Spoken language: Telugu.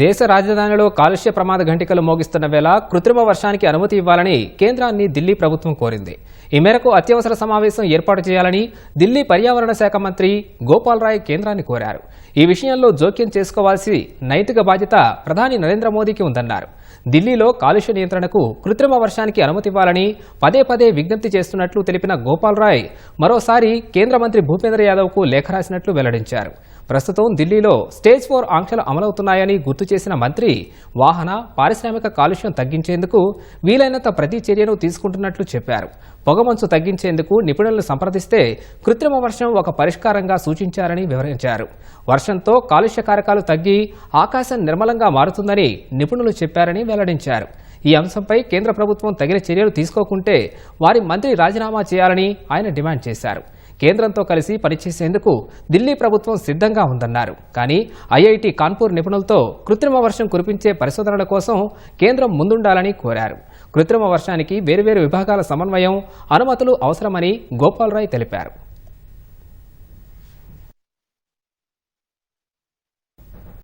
దేశ రాజధానిలో కాలుష్య ప్రమాద ఘంటికలు మోగిస్తున్న వేళ కృత్రిమ వర్షానికి అనుమతి ఇవ్వాలని కేంద్రాన్ని ఢిల్లీ ప్రభుత్వం కోరింది. ఈ మేరకు అత్యవసర సమావేశం ఏర్పాటు చేయాలని ఢిల్లీ పర్యావరణ శాఖ మంత్రి గోపాల్ రాయ్ కేంద్రాన్ని కోరారు. ఈ విషయంలో జోక్యం చేసుకోవాల్సి నైతిక బాధ్యత ప్రధాని నరేంద్ర మోదీకి ఉందన్నారు. ఢిల్లీలో కాలుష్య నియంత్రణకు కృత్రిమ వర్షానికి అనుమతి ఇవ్వాలని పదే పదే విజ్ఞప్తి చేస్తున్నట్లు తెలిపిన గోపాల్ రాయ్ మరోసారి కేంద్ర మంత్రి భూపేంద్ర యాదవ్కు లేఖ రాసినట్లు వెల్లడించారు. ప్రస్తుతం ఢిల్లీలో స్టేజ్ ఫోర్ ఆంక్షలు అమలవుతున్నాయని గుర్తు చేసిన మంత్రి వాహన పారిశ్రామిక కాలుష్యం తగ్గించేందుకు వీలైనంత ప్రతి చర్యను తీసుకుంటున్నట్లు చెప్పారు. పొగమంచు తగ్గించేందుకు నిపుణులను సంప్రదిస్తే కృత్రిమ వర్షం ఒక పరిష్కారంగా సూచించారని వివరించారు. వర్షంతో కాలుష్య కారకాలు తగ్గి ఆకాశం నిర్మలంగా మారుతుందని నిపుణులు చెప్పారని వెల్లడించారు. ఈ అంశంపై కేంద్ర ప్రభుత్వం తగిన చర్యలు తీసుకోకుంటే వారి మంత్రి రాజీనామా చేయాలని ఆయన డిమాండ్ చేశారు. కేంద్రంతో కలిసి పనిచేసేందుకు ఢిల్లీ ప్రభుత్వం సిద్ధంగా ఉందన్నారు. కానీ ఐఐటి కాన్పూర్ నిపుణులతో కృత్రిమ వర్షం కురిపించే పరిశోధనల కోసం కేంద్రం ముందుండాలని కోరారు. కృత్రిమ వర్షానికి వేర్వేరు విభాగాల సమన్వయం అనుమతులు అవసరమని గోపాలరాయ్ తెలిపారు.